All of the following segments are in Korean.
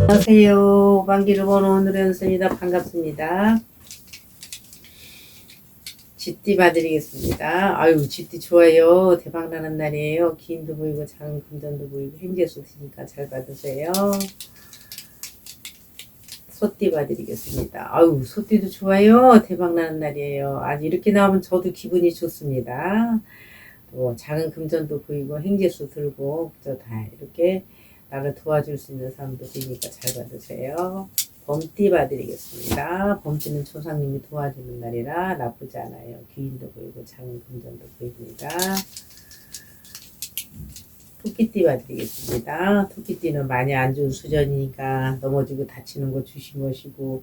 안녕하세요. 만기를 보는 오늘의 연습입니다. 반갑습니다. 쥐띠 봐드리겠습니다. 아유, 쥐띠 좋아요. 대박나는 날이에요. 기인도 보이고 작은 금전도 보이고 행제수 드니까 잘 받으세요. 소띠 봐드리겠습니다. 아유, 소띠도 좋아요. 대박나는 날이에요. 아주 이렇게 나오면 저도 기분이 좋습니다. 또 작은 금전도 보이고 행제수 들고 저다 이렇게 나를 도와줄 수 있는 사람도 보이니까 잘 받으세요. 범띠 봐드리겠습니다. 범띠는 조상님이 도와주는 날이라 나쁘지 않아요. 귀인도 보이고 작은 금전도 보입니다. 토끼띠 봐드리겠습니다. 토끼띠는 많이 안 좋은 수전이니까 넘어지고 다치는 거 조심하시고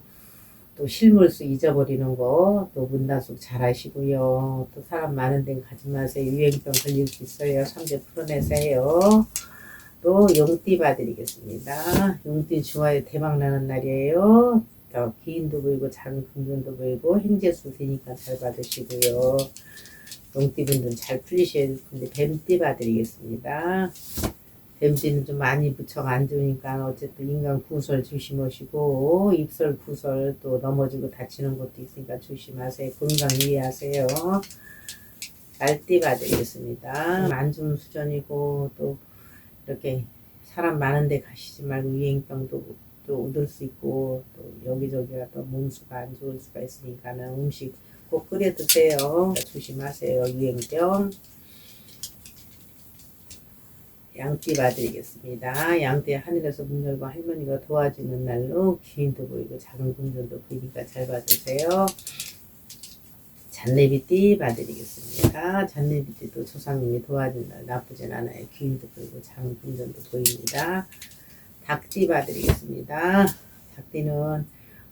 또 실물수 잊어버리는 거 또 문단속 잘 하시고요. 또 사람 많은 데는 가지 마세요. 유행병 걸릴 수 있어요. 삼재 풀어내세요. 또 용띠 봐드리겠습니다. 용띠 좋아요. 대박 나는 날이에요. 또 기인도 보이고 작은 금전도 보이고 행제수 되니까 잘 받으시고요. 용띠분들은 잘 풀리셔야 될 텐데 뱀띠 봐드리겠습니다. 뱀띠는 좀 많이 부처가 안 좋으니까 어쨌든 인간 구설 조심하시고 입설 구설 또 넘어지고 다치는 것도 있으니까 조심하세요. 건강 유의하세요. 봐드리겠습니다. 안 좋은 수전이고 또 이렇게 사람 많은데 가시지 말고 유행병도 또 얻을 수 있고 또 여기저기가 또 몸수가 안 좋을 수가 있으니까는 음식 꼭 끓여 드세요. 조심하세요. 유행병. 양띠 봐드리겠습니다. 양띠 하늘에서 문 열고 할머니가 도와주는 날로 귀인도 보이고 작은 금전도 보이니까 잘 봐주세요. 잔내비띠 봐드리겠습니다. 잔내비띠도 조상님이 도와준 날 나쁘진 않아요. 귀인도 보이고 작은 금전도 보입니다. 닭띠 봐드리겠습니다. 닭띠는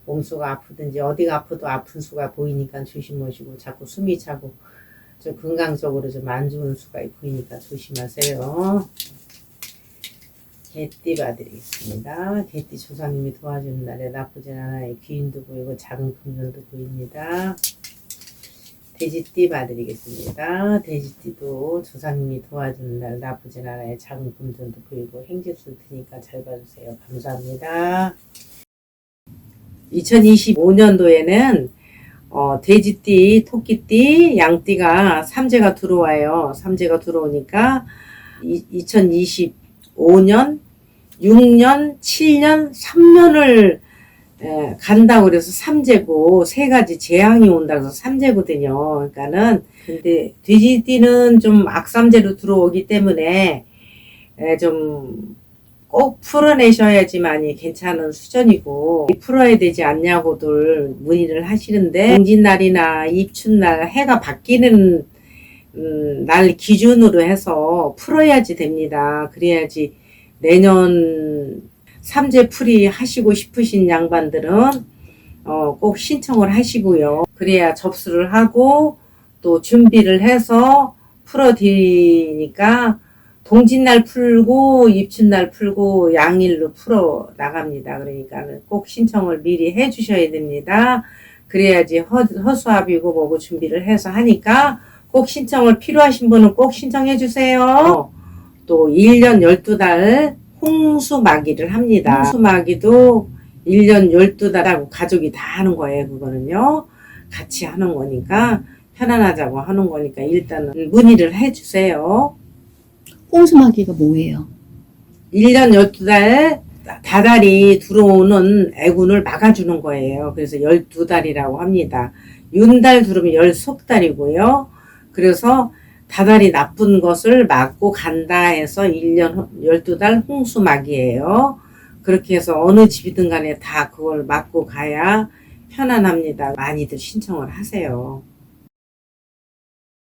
몸수가 아프든지 어디가 아프도 아픈 수가 보이니까 조심하시고 자꾸 숨이 차고 좀 건강적으로 좀 안 좋은 수가 보이니까 조심하세요. 개띠 봐드리겠습니다. 개띠 조상님이 도와주는 날에 나쁘진 않아요. 귀인도 보이고 작은 금전도 보입니다. 돼지띠 봐드리겠습니다. 돼지띠도 조상님이 도와주는 날 나쁘진 않아요. 작은 금전도 보이고 행제수 드니까 잘 봐주세요. 감사합니다. 2025년도에는 어, 돼지띠, 토끼띠, 양띠가 삼재가 들어와요. 삼재가 들어오니까 이, 2025년, 6년, 7년, 3년을 에, 간다고 그래서 삼재고 세 가지 재앙이 온다고 해서 삼재거든요. 그러니까는 근데 돼지띠는 좀 악삼재로 들어오기 때문에 에, 좀 꼭 풀어내셔야지만이 괜찮은 수준이고 풀어야 되지 않냐고들 문의를 하시는데 공진날이나 입춘날 해가 바뀌는 음, 날 기준으로 해서 풀어야지 됩니다. 그래야지 내년 삼재 풀이 하시고 싶으신 양반들은 어, 꼭 신청을 하시고요. 그래야 접수를 하고 또 준비를 해서 풀어드리니까 동짓날 풀고 입춘날 풀고 양일로 풀어 나갑니다. 그러니까 꼭 신청을 미리 해 주셔야 됩니다. 그래야지 허, 허수아비고 뭐고 준비를 해서 하니까 꼭 신청을 필요하신 분은 꼭 신청해 주세요. 또 1년 12달 홍수마기를 합니다. 홍수마기도 1년 12달하고 가족이 다 하는 거예요. 그거는요. 같이 하는 거니까 편안하자고 하는 거니까 일단은 문의를 해 주세요. 홍수마기가 뭐예요? 1년 12달 다달이 들어오는 애군을 막아주는 거예요. 그래서 12달이라고 합니다. 윤달 들어오면 10속달이고요. 그래서 다달이 나쁜 것을 막고 간다 해서 1년 12달 홍수막이에요. 그렇게 해서 어느 집이든 간에 다 그걸 막고 가야 편안합니다. 많이들 신청을 하세요.